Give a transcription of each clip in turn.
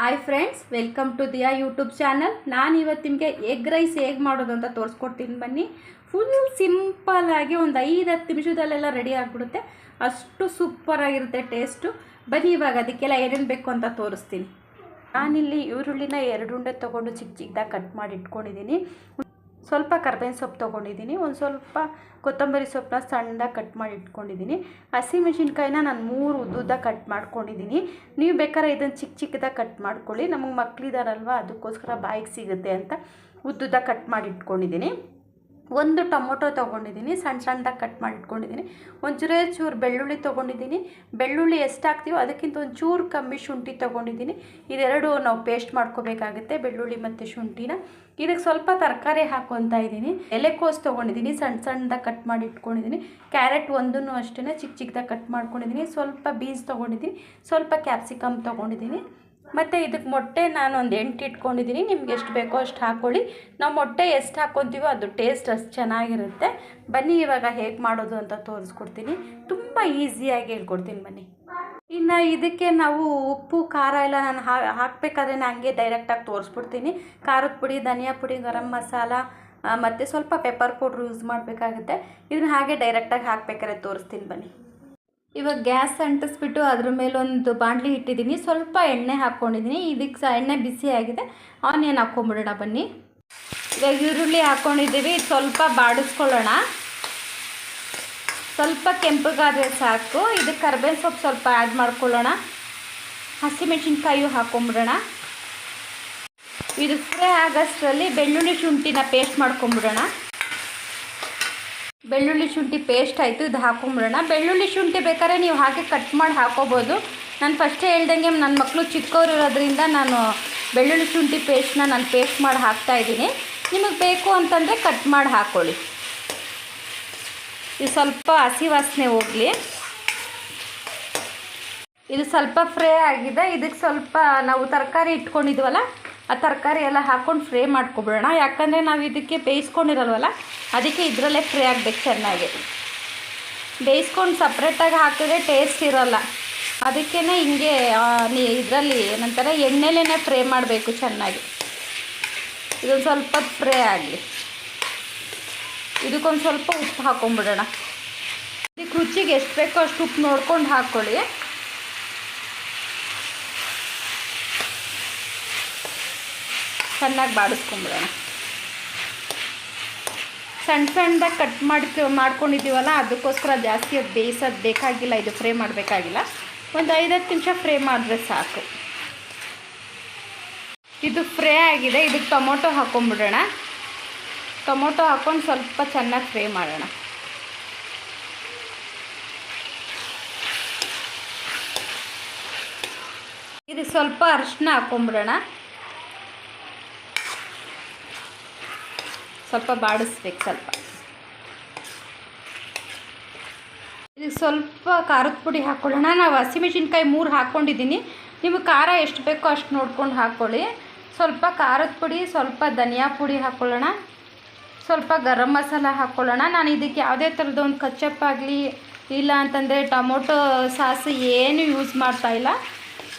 Hi friends welcome to Diya YouTube channel ನಾನು ಇವತ್ತು ನಿಮಗೆ ಎಗ್ ರೈಸ್ ಹೇಗೆ ಮಾಡೋದು ಅಂತ ತೋರಿಸ್ಕೊಡ್ತೀನಿ ಬನ್ನಿ. ಫುಲ್ ಸಿಂಪಲ್ಲಾಗಿ ಒಂದು ಐದು ಹತ್ತು ನಿಮಿಷದಲ್ಲೆಲ್ಲ ರೆಡಿ ಆಗಿಬಿಡುತ್ತೆ. ಅಷ್ಟು ಸೂಪರಾಗಿರುತ್ತೆ ಟೇಸ್ಟು ಬನ್ನಿ ಇವಾಗ ಅದಕ್ಕೆಲ್ಲ ಏನೇನು ಬೇಕು ಅಂತ ತೋರಿಸ್ತೀನಿ. ನಾನಿಲ್ಲಿ ಈರುಳ್ಳಿನ ಎರಡು ಉಂಡೆ ತೊಗೊಂಡು ಚಿಕ್ಕ ಚಿಕ್ಕದಾಗಿ ಕಟ್ ಮಾಡಿ ಇಟ್ಕೊಂಡಿದ್ದೀನಿ. ಸ್ವಲ್ಪ ಕರ್ಬೇವಿನ ಸೊಪ್ಪು ತೊಗೊಂಡಿದ್ದೀನಿ. ಒಂದು ಸ್ವಲ್ಪ ಕೊತ್ತಂಬರಿ ಸೊಪ್ಪನ್ನ ಸಣ್ಣದಾಗಿ ಕಟ್ ಮಾಡಿ ಇಟ್ಕೊಂಡಿದ್ದೀನಿ. ಹಸಿಮೆಣ್ಸಿನ್ಕಾಯಿನ ನಾನು ಮೂರು ಉದ್ದುದ್ದ ಕಟ್ ಮಾಡ್ಕೊಂಡಿದ್ದೀನಿ. ನೀವು ಬೇಕಾದ್ರೆ ಇದನ್ನು ಚಿಕ್ಕ ಚಿಕ್ಕದಾಗಿ ಕಟ್ ಮಾಡ್ಕೊಳ್ಳಿ. ನಮಗೆ ಮಕ್ಕಳಿದಾರಲ್ವ ಅದಕ್ಕೋಸ್ಕರ ಬಾಯಿಗೆ ಸಿಗುತ್ತೆ ಅಂತ ಉದ್ದುದ್ದ ಕಟ್ ಮಾಡಿ ಇಟ್ಕೊಂಡಿದ್ದೀನಿ. ಒಂದು ಟೊಮೊಟೊ ತೊಗೊಂಡಿದ್ದೀನಿ, ಸಣ್ಣ ಸಣ್ಣದಾಗಿ ಕಟ್ ಮಾಡಿಟ್ಕೊಂಡಿದ್ದೀನಿ ಒಂಚೂರೇ ಚೂರು ಬೆಳ್ಳುಳ್ಳಿ ತೊಗೊಂಡಿದ್ದೀನಿ. ಬೆಳ್ಳುಳ್ಳಿ ಎಷ್ಟು ಹಾಕ್ತೀವೋ ಅದಕ್ಕಿಂತ ಒಂದು ಚೂರು ಕಮ್ಮಿ ಶುಂಠಿ ತೊಗೊಂಡಿದ್ದೀನಿ. ಇದೆರಡು ನಾವು ಪೇಸ್ಟ್ ಮಾಡ್ಕೋಬೇಕಾಗುತ್ತೆ, ಬೆಳ್ಳುಳ್ಳಿ ಮತ್ತು ಶುಂಠಿನ. ಇದಕ್ಕೆ ಸ್ವಲ್ಪ ತರಕಾರಿ ಹಾಕ್ಕೊತಾ ಇದ್ದೀನಿ. ಎಲೆಕೋಸು ತೊಗೊಂಡಿದ್ದೀನಿ, ಸಣ್ಣ ಸಣ್ಣದಾಗಿ ಕಟ್ ಮಾಡಿ ಇಟ್ಕೊಂಡಿದ್ದೀನಿ. ಕ್ಯಾರೆಟ್ ಒಂದನ್ನು ಅಷ್ಟೇ ಚಿಕ್ಕ ಚಿಕ್ಕದಾಗಿ ಕಟ್ ಮಾಡ್ಕೊಂಡಿದ್ದೀನಿ. ಸ್ವಲ್ಪ ಬೀನ್ಸ್ ತೊಗೊಂಡಿದ್ದೀನಿ, ಸ್ವಲ್ಪ ಕ್ಯಾಪ್ಸಿಕಮ್ ತೊಗೊಂಡಿದ್ದೀನಿ. ಮತ್ತು ಇದಕ್ಕೆ ಮೊಟ್ಟೆ ನಾನು ಒಂದು ಎಂಟು ಇಟ್ಕೊಂಡಿದ್ದೀನಿ ನಿಮ್ಗೆ ಎಷ್ಟು ಬೇಕೋ ಅಷ್ಟು ಹಾಕ್ಕೊಳ್ಳಿ ನಾವು ಮೊಟ್ಟೆ ಎಷ್ಟು ಹಾಕ್ಕೊತೀವೋ ಅದು ಟೇಸ್ಟ್ ಅಷ್ಟು ಚೆನ್ನಾಗಿರುತ್ತೆ. ಬನ್ನಿ, ಇವಾಗ ಹೇಗೆ ಮಾಡೋದು ಅಂತ ತೋರಿಸ್ಕೊಡ್ತೀನಿ. ತುಂಬ ಈಸಿಯಾಗಿ ಹೇಳ್ಕೊಡ್ತೀನಿ ಬನ್ನಿ. ಇನ್ನು ಇದಕ್ಕೆ ನಾವು ಉಪ್ಪು, ಖಾರ ಎಲ್ಲ ನಾನು ಹಾಕಬೇಕಾದ್ರೆ ನಾನು ಹಂಗೆ ಡೈರೆಕ್ಟಾಗಿ ತೋರಿಸ್ಬಿಡ್ತೀನಿ. ಖಾರದ ಪುಡಿ, ಧನಿಯಾ ಪುಡಿ, ಗರಂ ಮಸಾಲ ಮತ್ತು ಸ್ವಲ್ಪ ಪೆಪ್ಪರ್ ಪೌಡ್ರ್ ಯೂಸ್ ಮಾಡಬೇಕಾಗುತ್ತೆ. ಇದನ್ನ ಹಾಗೆ ಡೈರೆಕ್ಟಾಗಿ ಹಾಕಬೇಕಾದ್ರೆ ತೋರಿಸ್ತೀನಿ ಬನ್ನಿ. ಇವಾಗ ಗ್ಯಾಸ್ ಅಂಟಿಸ್ಬಿಟ್ಟು ಅದ್ರ ಮೇಲೊಂದು ಬಾಂಡ್ಲಿ ಇಟ್ಟಿದ್ದೀನಿ. ಸ್ವಲ್ಪ ಎಣ್ಣೆ ಹಾಕ್ಕೊಂಡಿದ್ದೀನಿ. ಇದಕ್ಕೆ ಸಹ ಎಣ್ಣೆ ಬಿಸಿ ಆಗಿದೆ. ಆನಿಯನ್ ಹಾಕ್ಕೊಂಬಿಡೋಣ ಬನ್ನಿ. ಇವಾಗ ಈರುಳ್ಳಿ ಹಾಕ್ಕೊಂಡಿದ್ದೀವಿ. ಸ್ವಲ್ಪ ಬಾಡಿಸ್ಕೊಳ್ಳೋಣ. ಸ್ವಲ್ಪ ಕೆಂಪಗಾದ್ರೆ ಸಾಕು. ಇದಕ್ಕೆ ಕರ್ಬೇವಿನ ಸೊಪ್ಪು ಸ್ವಲ್ಪ ಆ್ಯಡ್ ಮಾಡ್ಕೊಳ್ಳೋಣ. ಹಸಿಮೆಣಸಿನ್ಕಾಯು ಹಾಕ್ಕೊಂಬಿಡೋಣ. ಇದು ಫ್ರೈ ಆಗೋಷ್ಟರಲ್ಲಿ ಬೆಳ್ಳುಳ್ಳಿ ಶುಂಠಿನ ಪೇಸ್ಟ್ ಮಾಡ್ಕೊಂಬಿಡೋಣ. ಬೆಳ್ಳುಳ್ಳಿ ಶುಂಠಿ ಪೇಸ್ಟ್ ಆಯಿತು, ಇದು ಹಾಕೊಂಬಿಡೋಣ. ಬೆಳ್ಳುಳ್ಳಿ ಶುಂಠಿ ಬೇಕಾದ್ರೆ ನೀವು ಹಾಗೆ ಕಟ್ ಮಾಡಿ ಹಾಕೋಬೋದು. ನಾನು ಫಸ್ಟೇ ಹೇಳ್ದಂಗೆ ನನ್ನ ಮಕ್ಕಳು ಚಿಕ್ಕವರು ಇರೋದ್ರಿಂದ ನಾನು ಬೆಳ್ಳುಳ್ಳಿ ಶುಂಠಿ ಪೇಸ್ಟ್ನ ನಾನು ಪೇಸ್ಟ್ ಮಾಡಿ ಹಾಕ್ತಾ ಇದ್ದೀನಿ. ನಿಮಗೆ ಬೇಕು ಅಂತಂದರೆ ಕಟ್ ಮಾಡಿ ಹಾಕ್ಕೊಳ್ಳಿ ಇದು ಸ್ವಲ್ಪ ಹಸಿ ವಾಸನೆ ಹೋಗಲಿ. ಇದು ಸ್ವಲ್ಪ ಫ್ರೈ ಆಗಿದೆ. ಇದಕ್ಕೆ ಸ್ವಲ್ಪ ನಾವು ತರಕಾರಿ ಇಟ್ಕೊಂಡಿದ್ವಲ್ಲ ಆ ತರಕಾರಿ ಎಲ್ಲ ಹಾಕ್ಕೊಂಡು ಫ್ರೈ ಮಾಡ್ಕೊಬಿಡೋಣ. ಯಾಕಂದರೆ ನಾವು ಇದಕ್ಕೆ ಬೇಯಿಸ್ಕೊಂಡಿರಲ್ವಲ್ಲ, ಅದಕ್ಕೆ ಇದರಲ್ಲೇ ಫ್ರೈ ಆಗಬೇಕು ಚೆನ್ನಾಗಿ. ಬೇಯಿಸ್ಕೊಂಡು ಸಪ್ರೇಟಾಗಿ ಹಾಕಿದ್ರೆ ಟೇಸ್ಟ್ ಇರೋಲ್ಲ. ಅದಕ್ಕೇ ಹಿಂಗೆ ಇದರಲ್ಲಿ ಏನಂತಾರೆ ಎಣ್ಣೆಲೇ ಫ್ರೈ ಮಾಡಬೇಕು ಚೆನ್ನಾಗಿ. ಇದೊಂದು ಸ್ವಲ್ಪ ಫ್ರೈ ಆಗಲಿ. ಇದಕ್ಕೊಂದು ಸ್ವಲ್ಪ ಉಪ್ಪು ಹಾಕ್ಕೊಂಬಿಡೋಣ ಇದಕ್ಕೆ ರುಚಿಗೆ ಎಷ್ಟು ಬೇಕೋ ಅಷ್ಟು ಉಪ್ಪು ನೋಡ್ಕೊಂಡು ಹಾಕ್ಕೊಳ್ಳಿ ಚೆನ್ನಾಗಿ ಬಾಡಿಸ್ಕೊಂಬಿಡೋಣ. ಸಣ್ಣ ಸಣ್ಣದಾಗಿ ಕಟ್ ಮಾಡ್ಕೊ ಮಾಡ್ಕೊಂಡಿದ್ದೀವಲ್ಲ, ಅದಕ್ಕೋಸ್ಕರ ಜಾಸ್ತಿ ಅದು ಬೇಯಿಸೋದು ಬೇಕಾಗಿಲ್ಲ, ಇದು ಫ್ರೈ ಮಾಡಬೇಕಾಗಿಲ್ಲ. ಒಂದು ಐದತ್ತು ನಿಮಿಷ ಫ್ರೈ ಮಾಡಿದ್ರೆ ಸಾಕು. ಇದು ಫ್ರೈ ಆಗಿದೆ ಇದಕ್ಕೆ ಟೊಮೊಟೊ ಹಾಕ್ಕೊಂಬಿಡೋಣ ಟೊಮೊಟೊ ಹಾಕ್ಕೊಂಡು ಸ್ವಲ್ಪ ಚೆನ್ನಾಗಿ ಫ್ರೈ ಮಾಡೋಣ. ಇದು ಸ್ವಲ್ಪ ಅರಿಶಿನ ಹಾಕ್ಕೊಂಬಿಡೋಣ ಸ್ವಲ್ಪ ಬಾಡಿಸ್ಬೇಕು ಸ್ವಲ್ಪ. ಇದಕ್ಕೆ ಸ್ವಲ್ಪ ಖಾರದ ಪುಡಿ ಹಾಕ್ಕೊಳ್ಳೋಣ ನಾವು ಹಸಿಮೆಣಸಿನ್ಕಾಯಿ ಮೂರು ಹಾಕ್ಕೊಂಡಿದ್ದೀನಿ ನಿಮಗೆ ಖಾರ ಎಷ್ಟು ಬೇಕೋ ಅಷ್ಟು ನೋಡ್ಕೊಂಡು ಹಾಕ್ಕೊಳ್ಳಿ ಸ್ವಲ್ಪ ಖಾರದ ಪುಡಿ, ಸ್ವಲ್ಪ ಧನಿಯಾ ಪುಡಿ ಹಾಕ್ಕೊಳ್ಳೋಣ ಸ್ವಲ್ಪ ಗರಂ ಮಸಾಲ ಹಾಕ್ಕೊಳ್ಳೋಣ ನಾನು ಇದಕ್ಕೆ ಯಾವುದೇ ಥರದ ಒಂದು ಕಚ್ಚಪ್ಪಾಗಲಿ ಇಲ್ಲ ಅಂತಂದರೆ ಟೊಮೊಟೊ ಸಾಸ್ ಏನು ಯೂಸ್ ಮಾಡ್ತಾ ಇಲ್ಲ.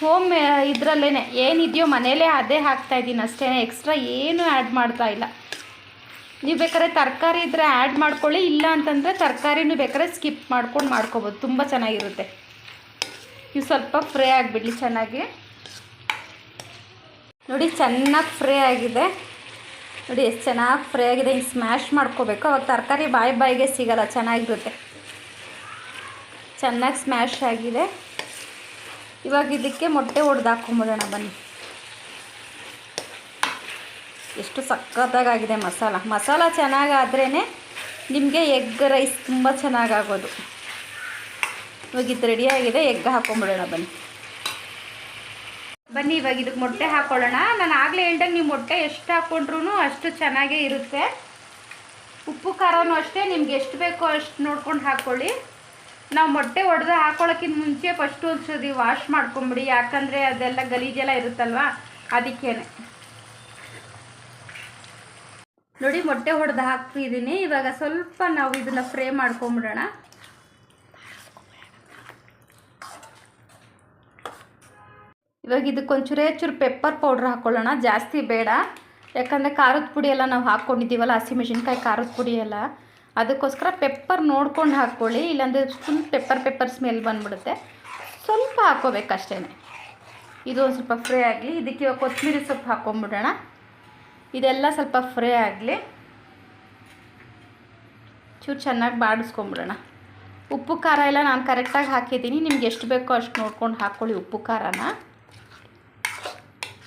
ಹೋಮ್ ಇದರಲ್ಲೇ ಏನಿದೆಯೋ ಮನೇಲೇ ಅದೇ ಹಾಕ್ತಾಯಿದ್ದೀನಿ ಅಷ್ಟೇ ಎಕ್ಸ್ಟ್ರಾ ಏನೂ ಆ್ಯಡ್ ಮಾಡ್ತಾಯಿಲ್ಲ ನೀವು ಬೇಕಾದ್ರೆ ತರಕಾರಿ ಇದ್ದರೆ ಆ್ಯಡ್ ಮಾಡ್ಕೊಳ್ಳಿ, ಇಲ್ಲ ಅಂತಂದರೆ ತರಕಾರಿನೂ ಬೇಕಾದ್ರೆ ಸ್ಕಿಪ್ ಮಾಡ್ಕೊಂಡು ಮಾಡ್ಕೊಬೋದು. ತುಂಬ ಚೆನ್ನಾಗಿರುತ್ತೆ. ಇವು ಸ್ವಲ್ಪ ಫ್ರೈ ಆಗಿಬಿಡಲಿ ಚೆನ್ನಾಗಿ. ನೋಡಿ, ಚೆನ್ನಾಗಿ ಫ್ರೈ ಆಗಿದೆ. ನೋಡಿ, ಎಷ್ಟು ಚೆನ್ನಾಗಿ ಫ್ರೈ ಆಗಿದೆ. ಹಿಂಗೆ ಸ್ಮ್ಯಾಶ್ ಮಾಡ್ಕೋಬೇಕು. ಅವಾಗ ತರಕಾರಿ ಬಾಯಿ ಬಾಯಿಗೆ ಸಿಗಲ್ಲ, ಚೆನ್ನಾಗಿರುತ್ತೆ. ಚೆನ್ನಾಗಿ ಸ್ಮ್ಯಾಶ್ ಆಗಿದೆ. ಇವಾಗ ಇದಕ್ಕೆ ಮೊಟ್ಟೆ ಹೊಡೆದು ಹಾಕೊಂಬಿಡೋಣ ಬನ್ನಿ. ಎಷ್ಟು ಸಖತ್ತಾಗಿದೆ ಮಸಾಲ. ಮಸಾಲ ಚೆನ್ನಾಗಾದ್ರೇ ನಿಮಗೆ ಎಗ್ ರೈಸ್ ತುಂಬ ಚೆನ್ನಾಗಾಗೋದು. ಇವಾಗ ಇದು ರೆಡಿಯಾಗಿದೆ ಎಗ್ ಹಾಕ್ಕೊಂಬಿಡೋಣ ಬನ್ನಿ. ಬನ್ನಿ, ಇವಾಗ ಇದಕ್ಕೆ ಮೊಟ್ಟೆ ಹಾಕ್ಕೊಳ್ಳೋಣ ನಾನು ಆಗಲೇ ಹೇಳ್ದಂಗೆ ನೀವು ಮೊಟ್ಟೆ ಎಷ್ಟು ಹಾಕ್ಕೊಂಡ್ರೂ ಅಷ್ಟು ಚೆನ್ನಾಗೇ ಇರುತ್ತೆ. ಉಪ್ಪು, ಖಾರನೂ ಅಷ್ಟೇ, ನಿಮ್ಗೆ ಎಷ್ಟು ಬೇಕೋ ಅಷ್ಟು ನೋಡ್ಕೊಂಡು ಹಾಕ್ಕೊಳ್ಳಿ ನಾವು ಮೊಟ್ಟೆ ಒಡೆದು ಹಾಕೊಳ್ಳೋಕ್ಕಿಂತ ಮುಂಚೆ ಫಸ್ಟು ಒಂದು ವಾಶ್ ಮಾಡ್ಕೊಂಬಿಡಿ. ಯಾಕಂದರೆ ಅದೆಲ್ಲ ಗಲೀಜೆಲ್ಲ ಇರುತ್ತಲ್ವ? ಅದಕ್ಕೇನೆ. ನೋಡಿ, ಮೊಟ್ಟೆ ಹೊಡೆದು ಹಾಕ್ತಿದ್ದೀನಿ ಇವಾಗ ಸ್ವಲ್ಪ ನಾವು ಇದನ್ನು ಫ್ರೈ ಮಾಡ್ಕೊಂಬಿಡೋಣ. ಇವಾಗ ಇದಕ್ಕೊಂಚೂರೇ ಚೂರು ಪೆಪ್ಪರ್ ಪೌಡ್ರ್ ಹಾಕ್ಕೊಳ್ಳೋಣ ಜಾಸ್ತಿ ಬೇಡ. ಯಾಕಂದರೆ ಖಾರದ ಪುಡಿ ಎಲ್ಲ ನಾವು ಹಾಕ್ಕೊಂಡಿದ್ದೀವಲ್ಲ ಹಸಿಮೆಣ್ಸಿನ್ಕಾಯಿ ಖಾರದ ಪುಡಿ ಎಲ್ಲ. ಅದಕ್ಕೋಸ್ಕರ ಪೆಪ್ಪರ್ ನೋಡ್ಕೊಂಡು ಹಾಕ್ಕೊಳ್ಳಿ. ಇಲ್ಲಾಂದರೆ ಫುಲ್ ಪೆಪ್ಪರ್ ಪೆಪ್ಪರ್ ಸ್ಮೆಲ್ ಬಂದ್ಬಿಡುತ್ತೆ. ಸ್ವಲ್ಪ ಹಾಕ್ಕೋಬೇಕಷ್ಟೇ ಇದು ಒಂದು ಸ್ವಲ್ಪ ಫ್ರೈ ಆಗಲಿ. ಇದಕ್ಕೆ ಇವಾಗ ಕೊತ್ತಂಬರಿ ಸೊಪ್ಪು ಹಾಕ್ಕೊಂಬಿಡೋಣ. ಇದೆಲ್ಲ ಸ್ವಲ್ಪ ಫ್ರೈ ಆಗಲಿ. ಚೂರು ಚೆನ್ನಾಗಿ ಬಾಡಿಸ್ಕೊಂಬಿಡೋಣ. ಉಪ್ಪು ಖಾರ ಎಲ್ಲ ನಾನು ಕರೆಕ್ಟಾಗಿ ಹಾಕಿದ್ದೀನಿ. ನಿಮ್ಗೆ ಎಷ್ಟು ಬೇಕೋ ಅಷ್ಟು ನೋಡ್ಕೊಂಡು ಹಾಕ್ಕೊಳ್ಳಿ ಉಪ್ಪು ಖಾರನ.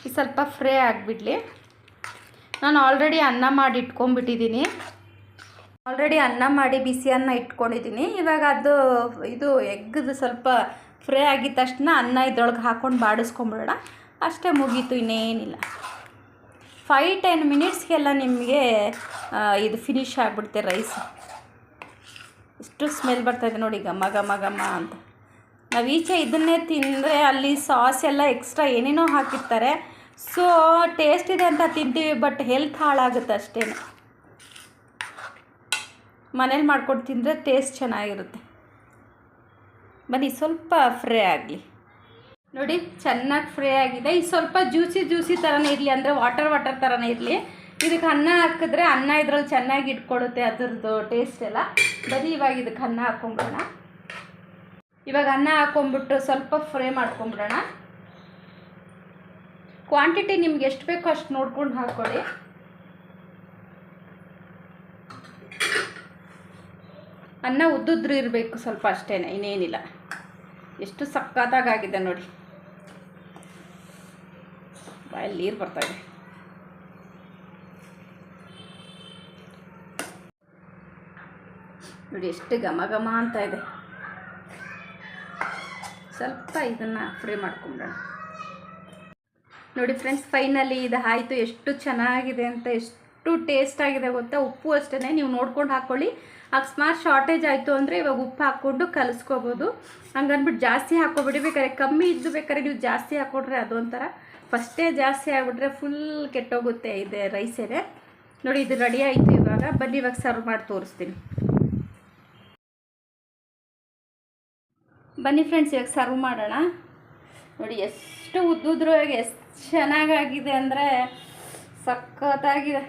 ಇದು ಸ್ವಲ್ಪ ಫ್ರೈ ಆಗಿಬಿಡಲಿ. ನಾನು ಆಲ್ರೆಡಿ ಅನ್ನ ಮಾಡಿ ಇಟ್ಕೊಂಡ್ಬಿಟ್ಟಿದ್ದೀನಿ. ಆಲ್ರೆಡಿ ಅನ್ನ ಮಾಡಿ ಬಿಸಿ ಅನ್ನ ಇಟ್ಕೊಂಡಿದ್ದೀನಿ. ಇವಾಗ ಅದು, ಇದು ಎಗ್ದು ಸ್ವಲ್ಪ ಫ್ರೈ ಆಗಿದ ತಕ್ಷಣ ಅನ್ನ ಇದ್ರೊಳಗೆ ಹಾಕ್ಕೊಂಡು ಬಾಡಿಸ್ಕೊಂಬಿಡೋಣ. ಅಷ್ಟೇ ಮುಗೀತು, ಇನ್ನೇನಿಲ್ಲ. ಫೈ ಟೆನ್ ಮಿನಿಟ್ಸ್ಗೆಲ್ಲ ನಿಮಗೆ ಇದು ಫಿನಿಶ್ ಆಗಿಬಿಡುತ್ತೆ ರೈಸ್ ಇಷ್ಟು ಸ್ಮೆಲ್ ಬರ್ತಾಯಿದೆ ನೋಡಿ, ಘಮ ಘಮ ಘಮ ಅಂತ. ನಾವು ಈಚೆ ಇದನ್ನೇ ತಿಂದರೆ ಅಲ್ಲಿ ಸಾಸ್ ಎಲ್ಲ ಎಕ್ಸ್ಟ್ರಾ ಏನೇನೋ ಹಾಕಿರ್ತಾರೆ. ಸೊ ಟೇಸ್ಟ್ ಇದೆ ಅಂತ ತಿಂತೀವಿ ಬಟ್ ಹೆಲ್ತ್ ಹಾಳಾಗುತ್ತೆ ಅಷ್ಟೇ ಮನೇಲಿ ಮಾಡ್ಕೊಂಡು ತಿಂದರೆ ಟೇಸ್ಟ್ ಚೆನ್ನಾಗಿರುತ್ತೆ. ಬನ್ನಿ, ಸ್ವಲ್ಪ ಫ್ರೈ ಆಗಲಿ. ನೋಡಿ, ಚೆನ್ನಾಗಿ ಫ್ರೈ ಆಗಿದೆ. ಇದು ಸ್ವಲ್ಪ ಜ್ಯೂಸಿ ಜ್ಯೂಸಿ ಥರನೇ ಇರಲಿ, ಅಂದರೆ ವಾಟರ್ ವಾಟರ್ ಥರನೇ ಇರಲಿ. ಇದಕ್ಕೆ ಅನ್ನ ಹಾಕಿದ್ರೆ ಅನ್ನ ಇದ್ರಲ್ಲಿ ಚೆನ್ನಾಗಿ ಇಟ್ಕೊಡುತ್ತೆ ಅದ್ರದ್ದು ಟೇಸ್ಟ್ ಎಲ್ಲ. ಬರೀ ಇವಾಗ ಇದಕ್ಕೆ ಅನ್ನ ಹಾಕ್ಕೊಂಬಿಡೋಣ ಇವಾಗ ಅನ್ನ ಹಾಕೊಂಬಿಟ್ಟು ಸ್ವಲ್ಪ ಫ್ರೈ ಮಾಡ್ಕೊಂಬಿಡೋಣ. ಕ್ವಾಂಟಿಟಿ ನಿಮ್ಗೆ ಎಷ್ಟು ಬೇಕೋ ಅಷ್ಟು ನೋಡ್ಕೊಂಡು ಹಾಕ್ಕೊಳ್ಳಿ ಅನ್ನ ಉದ್ದುದ್ರು ಇರಬೇಕು ಸ್ವಲ್ಪ ಅಷ್ಟೇ ಇನ್ನೇನಿಲ್ಲ. ಎಷ್ಟು ಸಕ್ಕತ್ತಾಗಿದೆ ನೋಡಿ. ಬಾಯಲ್ಲಿ ನೀರು ಬರ್ತಾಯಿದೆ ನೋಡಿ ಎಷ್ಟು ಘಮ ಘಮ ಅಂತ ಇದೆ. ಸ್ವಲ್ಪ ಇದನ್ನು ಫ್ರೈ ಮಾಡ್ಕೊಂಬಿಡೋಣ ನೋಡಿ ಫ್ರೆಂಡ್ಸ್ ಫೈನಲಿ ಇದು ಆಯಿತು. ಎಷ್ಟು ಚೆನ್ನಾಗಿದೆ ಅಂತ, ಎಷ್ಟು ಟೇಸ್ಟ್ ಆಗಿದೆ ಗೊತ್ತಾ? ಉಪ್ಪು ಅಷ್ಟೇ ನೀವು ನೋಡ್ಕೊಂಡು ಹಾಕ್ಕೊಳ್ಳಿ ಅಕಸ್ಮಾತ್ ಶಾರ್ಟೇಜ್ ಆಯಿತು ಅಂದರೆ ಇವಾಗ ಉಪ್ಪು ಹಾಕ್ಕೊಂಡು ಕಲಿಸ್ಕೋಬೋದು. ಹಂಗನ್ಬಿಟ್ಟು ಜಾಸ್ತಿ ಹಾಕ್ಕೊಬಿಡಿ. ಬೇಕಾದ್ರೆ ಕಮ್ಮಿ ಇದ್ದು ಬೇಕಾದ್ರೆ ನೀವು ಜಾಸ್ತಿ ಹಾಕ್ಕೊಂಡ್ರೆ ಅದೊಂಥರ ಫಸ್ಟೇ ಜಾಸ್ತಿ ಆಗಿಬಿಟ್ರೆ ಫುಲ್ ಕೆಟ್ಟೋಗುತ್ತೆ ಇದೆ ರೈಸೇನೆ ನೋಡಿ, ಇದು ರೆಡಿ ಆಯಿತು ಇವಾಗ. ಬನ್ನಿ, ಇವಾಗ ಸರ್ವ್ ಮಾಡಿ ತೋರಿಸ್ತೀನಿ. ಬನ್ನಿ ಫ್ರೆಂಡ್ಸ್ ಇವಾಗ ಸರ್ವ್ ಮಾಡೋಣ. ನೋಡಿ, ಎಷ್ಟು ಉದ್ದುದ್ರು ಎಷ್ಟು ಚೆನ್ನಾಗಾಗಿದೆ ಅಂದರೆ ಸಖತ್ತಾಗಿದೆ.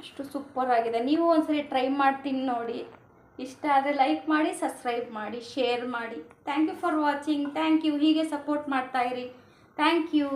ಅಷ್ಟು ಸೂಪರ್ ಆಗಿದೆ. ನೀವು ಒಂದ್ಸರಿ ಟ್ರೈ ಮಾಡ್ತೀನಿ ನೋಡಿ. ಇಷ್ಟ ಆದರೆ ಲೈಕ್ ಮಾಡಿ ಸಬ್ಸ್ಕ್ರೈಬ್ ಮಾಡಿ ಶೇರ್ ಮಾಡಿ. Thank you for watching thank you ಹೀಗೆ ಸಪೋರ್ಟ್ ಮಾಡ್ತಾಯಿರಿ ಥ್ಯಾಂಕ್ ಯು